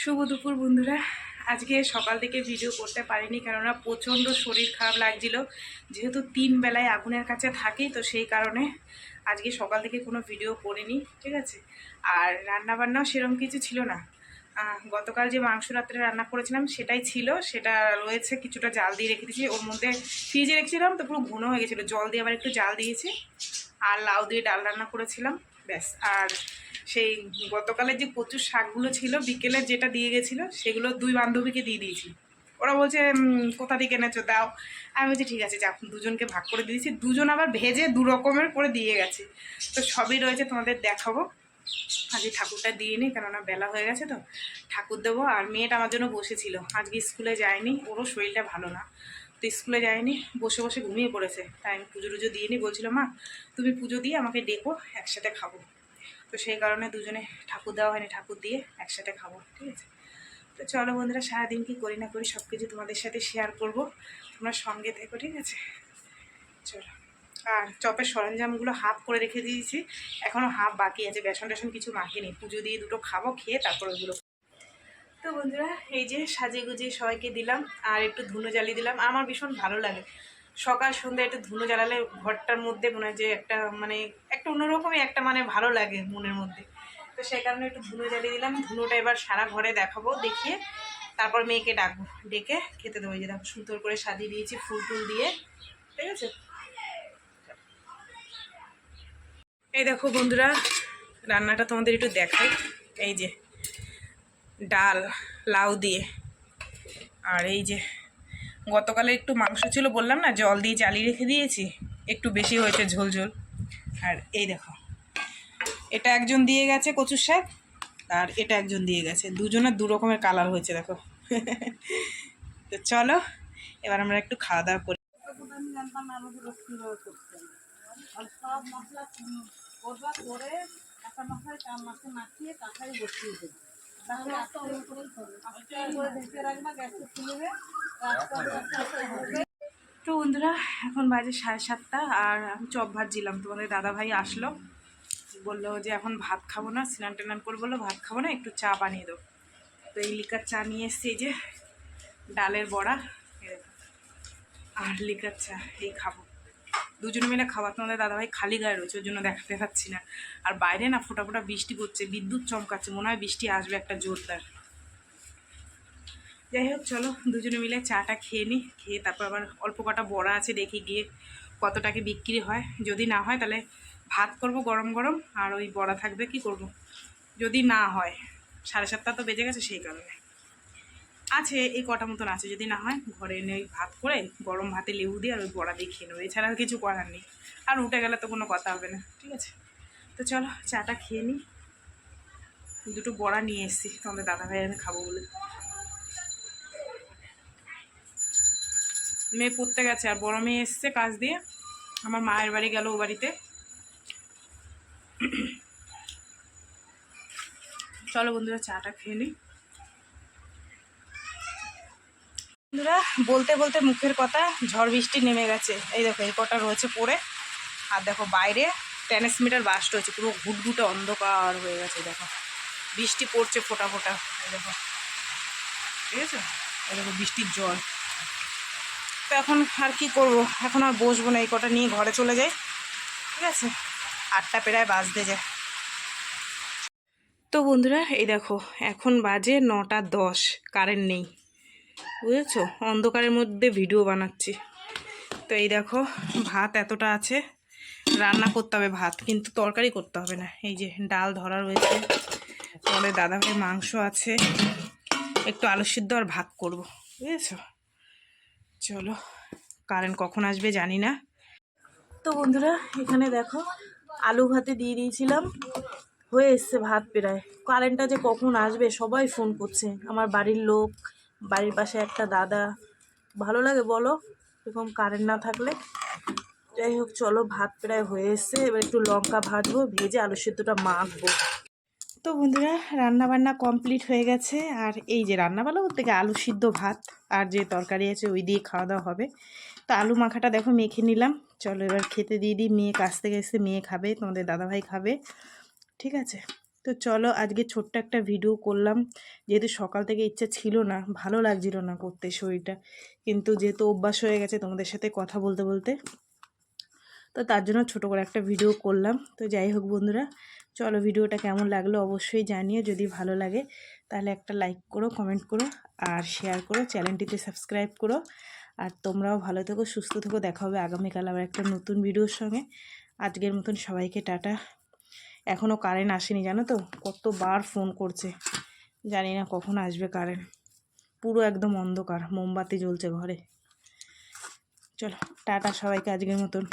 শুভ দুপুর বন্ধুরা। আজকে সকাল থেকে ভিডিও করতে পারিনি কেননা প্রচণ্ড শরীর খারাপ লাগছিল। যেহেতু তিন বেলায় আগুনের কাছে থাকি, তো সেই কারণে আজকে সকাল থেকে কোনো ভিডিও করিনি, ঠিক আছে? আর রান্না বান্নাও সেরকম কিছু ছিল না। গতকাল যে মাংস রাত্রে রান্না করেছিলাম, সেটাই ছিল। সেটা রয়েছে, কিছুটা জাল দিয়ে রেখে দিয়েছি। ওর মধ্যে ফ্রিজে রেখেছিলাম, তো পুরো ঘুনো হয়ে গেছিল। জল দিয়ে আবার একটু জাল দিয়েছি। আর লাউ দিয়ে ডাল রান্না করেছিলাম, ব্যাস। আর সেই গতকালের যে কচুর শাকগুলো ছিল, বিকেলে যেটা দিয়ে গেছিল, সেগুলো দুই বান্ধবীকে দিয়ে দিয়েছি। ওরা বলছে কোথা থেকে এনেছো? দাও। আমি বলছি, ঠিক আছে, যাক, দুজনকে ভাগ করে দিয়েছি। দুজন আবার ভেজে দু রকমের করে দিয়ে গেছে। তো সবই রয়েছে, তোমাদের দেখাবো। আজকে ঠাকুরটা দিয়ে নিই কেননা বেলা হয়ে গেছে তো। ঠাকুর দেবো, আর মেয়েটা আমার জন্য বসেছিল। আজকে স্কুলে যায়নি, ওরও শরীরটা ভালো না। তো স্কুলে যায়নি, বসে বসে ঘুমিয়ে পড়েছে। তাই আমি পুজো টুজো দিয়ে নি, বলছিল, মা, তুমি পুজো দিয়ে আমাকে ডেকো, একসাথে খাব। তো সেই কারণে দুজনে ঠাকুর দেওয়া হয়নি, ঠাকুর দিয়ে একসাথে খাব, ঠিক আছে? তো চলো বন্ধুরা, সারাদিন কি করি না করি সব কিছু তোমাদের সাথে শেয়ার করব। তোমরা সঙ্গে থেকো, ঠিক আছে? চলো। আর চপের সরঞ্জামগুলো হাফ করে রেখে দিয়েছি এখনও হাফ বাকি আছে, বেসন টেসন কিছু মাখিনি। পুজো দিয়ে দুটো খাব, খেয়ে তারপর ওইগুলো তো বন্ধুরা, এই যে সাজিয়ে গুজিয়ে সবাইকে দিলাম, আর একটু ধুনো জ্বালিয়ে দিলাম, আমার ভীষণ ভালো লাগে। সকাল, সন্ধ্যা একটু ধুনো জ্বালালে ঘরটার মধ্যে মনে হয় যে একটা মানে একটা অন্যরকমই একটা মানে ভালো লাগে মনের মধ্যে। তো সেই কারণে একটু ধুলো জ্বালিয়ে দিলাম। ধুনোটা এবার সারা ঘরে দেখাবো, দেখিয়ে তারপর মেয়েকে ডাকবো। ডেকে খেতে দেবো যে দেখো, সুন্দর করে সাজিয়ে দিয়েছি ফুল টুল দিয়ে। ঠিক আছে? এই দেখো বন্ধুরা, রান্নাটা তোমাদের একটু দেখাই। এই যে ডাল, লাউ দিয়ে। আর এই যে গতকালে একটু মাংস ছিল বললাম না, জল দিয়ে চালিয়ে রেখে দিয়েছি। একটু বেশি হয়েছে ঝোল ঝোল। আর এই দেখো, এটা একজন দিয়ে গেছে কচুর শাক, আর এটা একজন দিয়ে গেছে। দুজনের দু রকমের কালার হয়েছে, দেখো। তো চলো, এবার আমরা একটু খাওয়া দাওয়া করি। দেবে তো বন্ধুরা, এখন বাজে সাড়ে সাতটা আর আমি চপ ভাজছিলাম। তোমাদের দাদা ভাই আসলো। বলল যে এখন ভাত খাব না, স্নান টান করে বলল, ভাত খাব না, একটু চা বানিয়ে দাও। তো এই লিকার চা নিয়ে এসছি যে ডালের বড়া। আর লিকার চা, এই খাব। দুজনে মিলে খাওয়া। তোমাদের দাদাভাই খালি গায়ে রয়েছে ওই জন্য দেখাতে পাচ্ছি না। আর বাইরে না ফোটা ফোটা বৃষ্টি পড়ছে, বিদ্যুৎ চমকাচ্ছে, মনে হয় বৃষ্টি আসবে একটা জোরদার। যাই হোক, চলো দুজনে মিলে চাটা খেয়ে নিই খেয়ে তারপর আবার অল্প কটা বড়া আছে দেখি গিয়ে কত টাকা বিক্রি হয়। যদি না হয় তাহলে ভাত করব গরম গরম, আর ওই বড়া থাকবে কি করব? যদি না হয়, সাড়ে সাতটা তো বেজে গেছে সেই কারণে। আছে, এই কটা মতন আছে, যদি না হয় ঘরে এনে ওই ভাত করে গরম ভাতে লেবু দিয়ে আর ওই বড়া দিয়ে খেয়ে নেব। এছাড়া আর কিছু করার নেই। আর উঠে গেলে তো কোনো কথা হবে না, ঠিক আছে? তো চলো, চাটা খেয়ে নিই দুটো বড়া নিয়ে এসেছি, তোমাদের দাদা ভাই আমি খাব বলে। মেয়ে পড়তে গেছে আর বড় মেয়ে এসছে কাজ দিয়ে। আমার মায়ের বাড়ি গেল ও বাড়িতে। চলো বন্ধুরা, চাটা খেয়ে নিই। বন্ধুরা, বলতে বলতে মুখের কথা, ঝড় বৃষ্টি নেমে গেছে। এই দেখো এই কটা রয়েছে পড়ে। আর দেখো, বাইরে ট্রান্সমিটার বাস্ট হয়েছে পুরো ঘুটঘুটে অন্ধকার হয়ে গেছে দেখো। বৃষ্টি পড়ছে ফোটা ফোটা, এই দেখো। ঠিক আছে? এই দেখো, বৃষ্টির জল তো এখন আর কি করব? এখন আর বসবো না, এই কটা নিয়ে ঘরে চলে যাই। ঠিক আছে? আটটা প্রায় বাজতে যায়। তো বন্ধুরা, এই দেখো, এখন বাজে নটা দশ, কারেন্ট নেই। বুঝেছ? অন্ধকারের মধ্যে ভিডিও বানাচ্ছি। তো এই দেখো, ভাত এতটা আছে, রান্না করতে হবে ভাত, কিন্তু তরকারি করতে হবে না। এই যে ডাল ধরা রয়েছে তোমাদের দাদা ভাই মাংস আছে, একটু আলু সিদ্ধ আর ভাত করব। বুঝেছ? চলো, কারেন্ট কখন আসবে জানি না। তো বন্ধুরা, এখানে দেখো, আলু ভাতে দিয়ে দিয়েছিলাম, হয়ে এসছে ভাত প্রায়। কারেন্টটা যে কখন আসবে, সবাই ফোন করছে। আমার বাড়ির লোক, বাড়ির পাশে একটা দাদা, ভালো লাগে বলো? এরকম কারেন্ট না থাকলে। যাই হোক, চলো, ভাত প্রায় হয়ে এসছে। এবার একটু লঙ্কা ভাজবো, ভেজে আলু সেদ্ধটা মাখবো। তো বন্ধুরা রান্না বান্না কমপ্লিট হয়ে গেছে। আর এই যে রান্না বান্না বলতে গিয়ে আলু সিদ্ধ ভাত আর যে তরকারি আছে ওই দিয়ে খাওয়া দাওয়া হবে। তো আলু মাখাটা দেখো মেখে নিলাম। চলো এবার খেতে দিয়ে দিই। মেয়ে কাছ থেকে এসে মেয়ে খাবে, তোমাদের দাদাভাই খাবে। ঠিক আছে? তো চলো আজকে ছোট্ট একটা ভিডিও করলাম। যেহেতু সকাল থেকে ইচ্ছা ছিল না, ভালো লাগছিল না করতে শরীরটা। কিন্তু যেহেতু অভ্যাস হয়ে গেছে তোমাদের সাথে কথা বলতে বলতে তো তার জন্য ছোটো করে একটা ভিডিও করলাম। তো যাই হোক বন্ধুরা, চলো ভিডিওটা কেমন লাগল অবশ্যই জানিও। যদি ভালো লাগে তাহলে একটা লাইক করো কমেন্ট করো আর শেয়ার করো, চ্যানেলটিতে সাবস্ক্রাইব করো। আর তোমরাও ভালো থেকো, সুস্থ থেকো। দেখা হবে আগামীকাল আবার একটা নতুন ভিডিওর সঙ্গে। আজকের মতন সবাইকে টাটা। এখনও কারেন্ট আসেনি, জানো তো? কতবার ফোন করছে। জানি না কখন আসবে কারেন্ট পুরো একদম অন্ধকার, মোমবাতি জ্বলছে ঘরে। চলো, টাটা সবাইকে আজকের মতন।